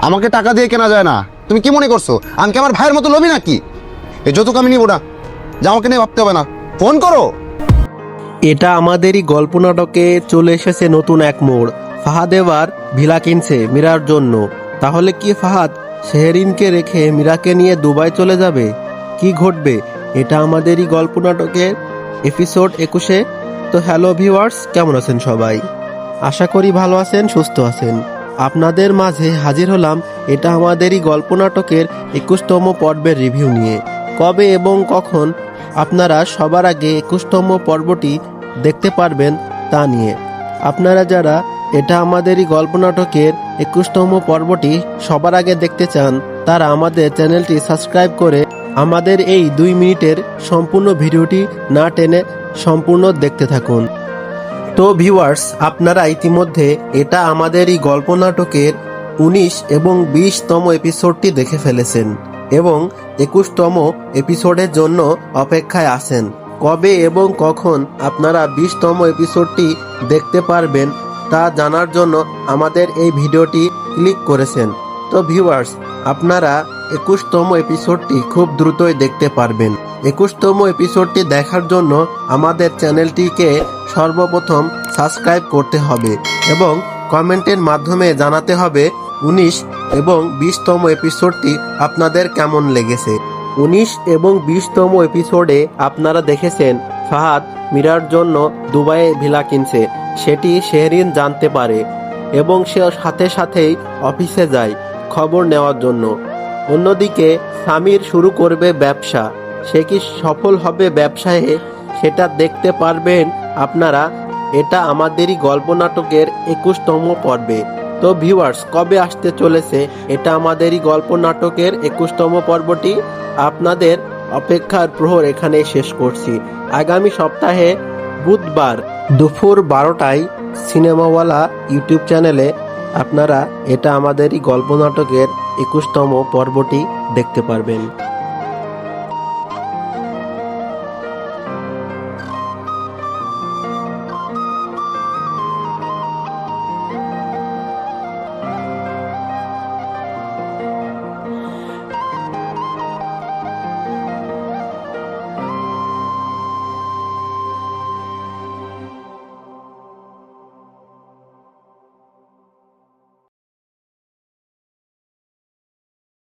আমাকে টাকা দিয়ে কেনা যায় না। তুমি কি মনে করছ? আমি আমার ভাইয়ের মতো লোভি নাকি? এই যৌতুক আমি নিবো না। যা আমাকে নিয়ে ভাবতে হবে না। ফোন করো। এটা আমাদেরই গল্প নাটকে চলে এসেছে নতুন এক মোড়। ফাহাদ এবার ভিলা কিনছে মীরার জন্য। তাহলে কি ফাহাদ শেহরিনকে রেখে মীরাকে নিয়ে দুবাই চলে যাবে? কি ঘটবে? এটা আমাদেরই গল্প নাটকের এপিসোড একুশে। তো হ্যালো ভিউয়ার্স, কেমন আছেন সবাই? আশা করি ভালো আছেন, সুস্থ আছেন। আপনাদের মাঝে হাজির হলাম এটা আমাদেরই গল্প নাটকের একুশতম পর্বের রিভিউ নিয়ে। কবে এবং কখন আপনারা সবার আগে একুশতম পর্বটি দেখতে পারবেন তা নিয়ে। আপনারা যারা এটা আমাদেরই গল্প নাটকের একুশতম পর্বটি সবার আগে দেখতে চান, তারা আমাদের চ্যানেলটি সাবস্ক্রাইব করে আমাদের এই দুই মিনিটের সম্পূর্ণ ভিডিওটি না টেনে সম্পূর্ণ দেখতে থাকুন। তো ভিউয়ার্স আপনারা ইতিমধ্যে এটা আমাদেরই গল্প নাটকের উনিশ এবং বিশতম এপিসোডটি দেখে ফেলেছেন এবং একুশতম এপিসোডের জন্য অপেক্ষায় আছেন। কবে এবং কখন আপনারা বিশতম এপিসোডটি দেখতে পারবেন তা জানার জন্য আমাদের এই ভিডিওটি ক্লিক করেছেন। তো ভিউয়ার্স আপনারা একুশতম এপিসোডটি খুব দ্রুতই দেখতে পারবেন। একুশতম এপিসোডটি দেখার জন্য আমাদের চ্যানেলটিকে সর্বপ্রথম সাবস্ক্রাইব করতে হবে এবং কমেন্টের মাধ্যমে জানাতে হবে উনিশ এবং বিশতম এপিসোডটি আপনাদের কেমন লেগেছে। উনিশ এবং বিশতম এপিসোডে আপনারা দেখেছেন ফাহাদ মীরার জন্য দুবাইয়ে ভিলা কিনছে। সেটি শেহরিন জানতে পারে এবং সে সাথে সাথেই অফিসে যায় খবর নেওয়ার জন্য। অন্যদিকে সামির শুরু করবে ব্যবসা। সে কি সফল হবে ব্যবসায়ে, সেটা দেখতে পারবেন আপনারা। এটা আমাদেরই গল্প নাটকের একুশতম পর্বে। তো ভিউয়ার্স, কবে আসতে চলেছে? এটা আমাদেরই গল্প নাটকের একুশতম পর্বটি। আপনাদের অপেক্ষার প্রহর এখানে শেষ করছি। আগামী সপ্তাহে বুধবার দুপুর বারোটায় সিনেমাওয়ালা ইউটিউব চ্যানেলে আপনারা এটা আমাদেরই গল্প নাটকের একুশতম পর্বটি দেখতে পারবেন।